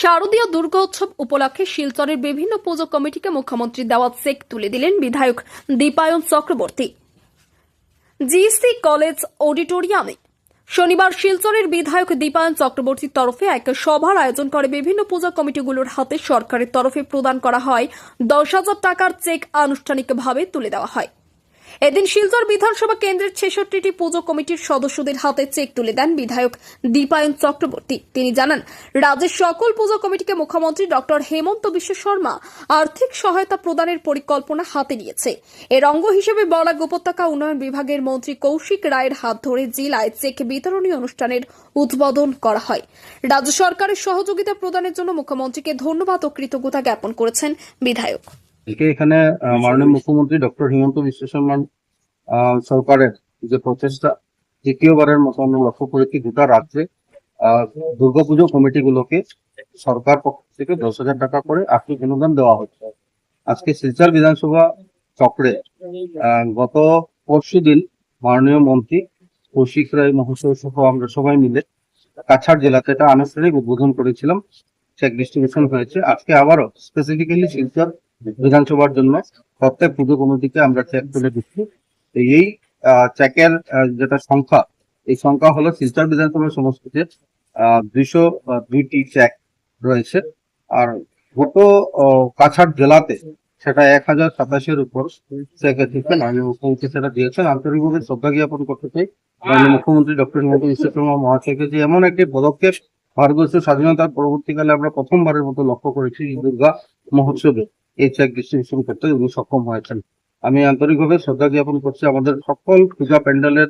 শারদীয় দুর্গোৎসব উপলক্ষে শিলচরের বিভিন্ন পুজো কমিটিকে মুখ্যমন্ত্রী দেওয়া চেক তুলে দিলেন বিধায়ক দীপায়ন চক্রবর্তী। জিসি কলেজ অডিটোরিয়ামে শনিবার শিলচরের বিধায়ক দীপায়ন চক্রবর্তীর তরফে এক সভার আয়োজন করে বিভিন্ন পূজা কমিটিগুলোর হাতে সরকারের তরফে প্রদান করা হয়। দশ হাজার টাকার চেক আনুষ্ঠানিকভাবে তুলে দেওয়া হয়। এদিন শিলচর বিধানসভা কেন্দ্রের ছেষট্টিটি পুজো কমিটির সদস্যদের হাতে চেক তুলে দেন বিধায়ক দীপায়ন চক্রবর্তী। তিনি জানান, রাজ্যের সকল পুজো কমিটিকে মুখ্যমন্ত্রী ডক্টর হেমন্ত বিশ্ব শর্মা আর্থিক সহায়তা প্রদানের পরিকল্পনা হাতে নিয়েছে। এর অঙ্গ হিসেবে বরাক উপত্যকা উন্নয়ন বিভাগের মন্ত্রী কৌশিক রায়ের হাত ধরে জেলায় চেক বিতরণী অনুষ্ঠানের উদ্বোধন করা হয়। রাজ্য সরকারের সহযোগিতা প্রদানের জন্য মুখ্যমন্ত্রীকে ধন্যবাদ ও কৃতজ্ঞতা জ্ঞাপন করেছেন বিধায়ক। আজকে এখানে মাননীয় মুখ্যমন্ত্রী ডক্টর হিমন্ত বিশ্ব শর্মা সরকারের যে প্রচেষ্টা দ্বিতীয়বারের মতো আমরা লক্ষ্য করেছি গোটা রাজ্যে দুর্গাপুজো কমিটিগুলোকে সরকার পক্ষ থেকে দশ হাজার টাকা করে আর্থিক অনুদান দেওয়া হচ্ছে। আজকে শিলচর বিধানসভা চক্রে গত পরশু দিন মাননীয় মন্ত্রী কৌশিক রায় মহাশয় সহ আমরা সবাই মিলে কাছাড় জেলাতে এটা আনুষ্ঠানিক উদ্বোধন করেছিলাম। চেক ডিস্ট্রিবিউশন হয়েছে। আজকে আবারও স্পেসিফিক্যালি শিলচর বিধানসভার জন্য প্রত্যেক পুজো কমিটিকে আমরা চেক তুলে দিচ্ছি এই চেকের যেটা সংখ্যা, এই সংখ্যা হলো শিলচর বিধানসভার সমষ্টিতে দুইশো দুইটি চেক রয়েছে। আর গোটো কাছাড় জেলাতে সেটা এক হাজার সাতাশের উপর। চেক এসেছে মাননীয় মুখ্যমন্ত্রী সেটা দিয়েছেন। আন্তরিকভাবে শ্রদ্ধা জ্ঞাপন করতে চাই। মাননীয় মুখ্যমন্ত্রী ডক্টর হিমন্ত বিশ্ব শর্মা মহাশয়কে যে এমন একটি পদক্ষেপ ভারতবর্ষের স্বাধীনতার পরবর্তীকালে আমরা প্রথমবারের মতো লক্ষ্য করেছি দুর্গা মহোৎসবে। এই চেক ডিস্ট্রিবিউশন করতে উনি সক্ষম হয়েছেন। আমি আন্তরিকভাবে শ্রদ্ধা জ্ঞাপন করছি আমাদের সকল পূজা প্যান্ডেলের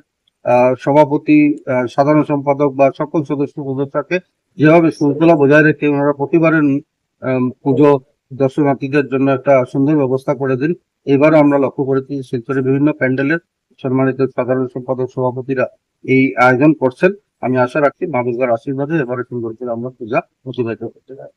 সভাপতি সাধারণ সম্পাদক বা সকল সদস্য সদস্যকে যেভাবে শৃঙ্খলা বজায় রেখে ওনারা প্রতিবারের পুজো, দর্শনার্থীদের জন্য একটা সুন্দর ব্যবস্থা করে দিন, এবারও আমরা লক্ষ্য করেছি শিলচরের বিভিন্ন প্যান্ডেলের সম্মানিত সাধারণ সম্পাদক সভাপতিরা এই আয়োজন করছেন। আমি আশা রাখছি মা আশীর্বাদে এবারে সুন্দর করে আমরা পূজা অতিবাহিত করতে পারি